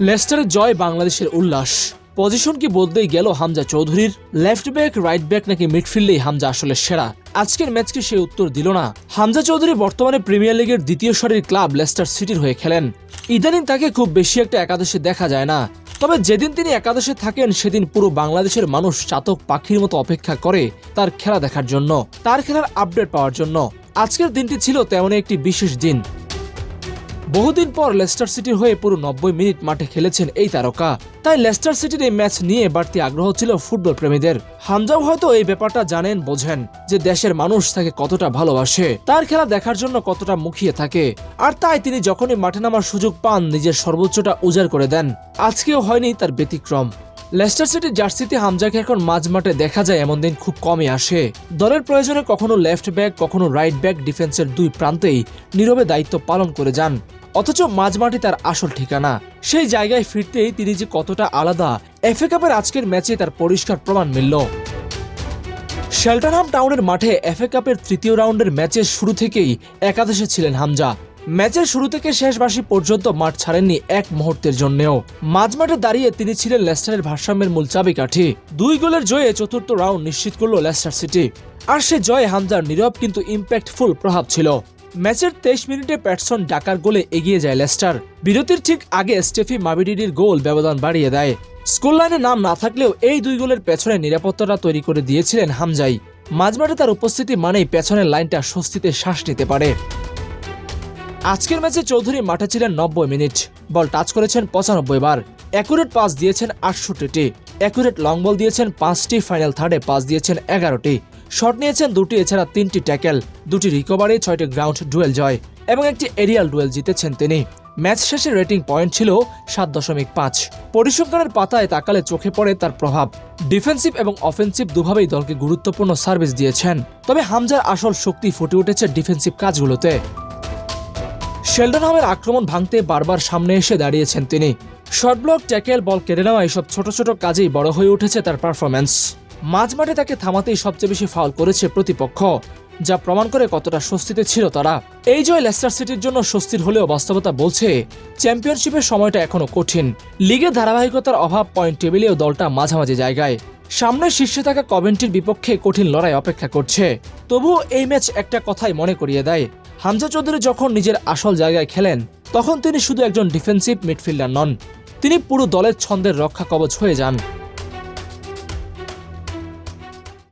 লেস্টারের জয় বাংলাদেশের উল্লাস। পজিশন কি বদলেই গেল হামজা চৌধুরীর? লেফট ব্যাক, রাইট ব্যাক নাকি মিডফিল্ডেই হামজা আসলে সেরা? আজকের ম্যাচকে সে উত্তর দিল না। হামজা চৌধুরী বর্তমানে প্রিমিয়ার লিগের দ্বিতীয় সারির ক্লাব লেস্টার সিটির হয়ে খেলেন। ইদানিং তাকে খুব বেশি একটা একাদশে দেখা যায় না। তবে যেদিন তিনি একাদশে থাকেন, সেদিন পুরো বাংলাদেশের মানুষ চাতক পাখির মতো অপেক্ষা করে তার খেলা দেখার জন্য, তার খেলার আপডেট পাওয়ার জন্য। আজকের দিনটি ছিল তেমনই একটি বিশেষ দিন। বহুদিন পর লেস্টার সিটির হয়ে পুরো নব্বই মিনিট মাঠে খেলেছেন এই তারকা। তাই লেস্টার সিটির এই ম্যাচ নিয়ে বাড়তি আগ্রহ ছিল ফুটবল প্রেমীদের। হামজাও হয়তো এই ব্যাপারটা জানেন, বোঝেন যে দেশের মানুষ তাকে কতটা ভালোবাসে, তার খেলা দেখার জন্য কতটা মুখিয়ে থাকে। আর তাই তিনি যখনই মাঠে নামার সুযোগ পান, নিজের সর্বোচ্চটা উজাড় করে দেন। আজকেও হয়নি তার ব্যতিক্রম। লেস্টার সিটির জার্সিতে হামজাকে এখন মাঝ মাঠে দেখা যায়, এমন দিন খুব কমই আসে। দলের প্রয়োজনে কখনো লেফট ব্যাক, কখনো রাইট ব্যাক ডিফেন্সের দুই প্রান্তেই নীরবে দায়িত্ব পালন করে যান। অথচ মাঝমাঠে তার আসল ঠিকানা। সেই জায়গায় ফিরতেই তিনি যে কতটা আলাদা, এফএ কাপের আজকের ম্যাচে তার পরিষ্কার প্রমাণ মিলল। শেল্টারহাম টাউনের মাঠে এফএ কাপের তৃতীয় রাউন্ডের ম্যাচের শুরু থেকেই একাদশে ছিলেন হামজা। ম্যাচের শুরু থেকে শেষ বাসি পর্যন্ত মাঠ ছাড়েননি এক মুহূর্তের জন্যেও। মাঝমাঠে দাঁড়িয়ে তিনি ছিলেন লেস্টারের ভারসাম্যের মূল চাবিকাঠি। দুই গোলের জয়ে চতুর্থ রাউন্ড নিশ্চিত করল লেস্টার সিটি। আর সে জয়ে হামজার নীরব কিন্তু ইম্প্যাক্টফুল প্রভাব ছিল। ম্যাচের তেইশ মিনিটে প্যাটসন ডাকার গোলে এগিয়ে যায় লেস্টার। বিরতির ঠিক আগে স্টেফি মাবিডিডির গোল ব্যবধান বাড়িয়ে দেয়। স্কুল লাইনে নাম না থাকলেও এই দুই গোলের পেছনে নিরাপত্তাটা তৈরি করে দিয়েছিলেন হামজাই। মাঝমাঠে তার উপস্থিতি মানেই পেছনের লাইনটা স্বস্তিতে শ্বাস নিতে পারে। আজকের ম্যাচে চৌধুরী মাঠে ছিলেন নব্বই মিনিট। বল টাচ করেছেন পঁচানব্বই বার। অ্যাকুরেট পাস দিয়েছেন আটষট্টিটি। অ্যাকুরেট লং বল দিয়েছেন পাঁচটি। ফাইনাল থার্ডে পাস দিয়েছেন এগারোটি। শট নিয়েছেন দুটি, এছাড়া তিনটি ট্যাকেল, দুটি রিকভারি, ছয়টি গ্রাউন্ড ডুয়েল জয় এবং একটি এরিয়াল ডুয়েল জিতেছেন তিনি। ম্যাচ শেষে রেটিং পয়েন্ট ছিল সাত দশমিক পাঁচ। পরিসংখ্যানের পাতায় তাকালে চোখে পড়ে তার প্রভাব। ডিফেন্সিভ এবং অফেন্সিভ দুভাবেই দলকে গুরুত্বপূর্ণ সার্ভিস দিয়েছেন। তবে হামজার আসল শক্তি ফুটে উঠেছে ডিফেন্সিভ কাজগুলোতে। শেল্ডনহামের আক্রমণ ভাঙতে বারবার সামনে এসে দাঁড়িয়েছেন তিনি। শর্ট ব্লক, ট্যাকেল, বল কেড়ে নেওয়া এসব ছোট ছোট কাজেই বড় হয়ে উঠেছে তার পারফরম্যান্স। মাঝমাঠে তাকে থামাতেই সবচেয়ে বেশি ফাউল করেছে প্রতিপক্ষ, যা প্রমাণ করে কতটা স্বস্তিতে ছিল তারা। এই জয় লেস্টার সিটির জন্য স্বস্তির হলেও বাস্তবতা বলছে, চ্যাম্পিয়নশিপের সময়টা এখনও কঠিন। লিগে ধারাবাহিকতার অভাব পয়েন্ট টেবিলেও দলটা মাঝামাঝি জায়গায়। সামনে শীর্ষে থাকা কভেন্টির বিপক্ষে কঠিন লড়াই অপেক্ষা করছে। তবুও এই ম্যাচ একটা কথাই মনে করিয়ে দেয়, হামজা চৌধুরী যখন নিজের আসল জায়গায় খেলেন, তখন তিনি শুধু একজন ডিফেন্সিভ মিডফিল্ডার নন, তিনি পুরো দলের ছন্দের রক্ষা কবচ হয়ে যান।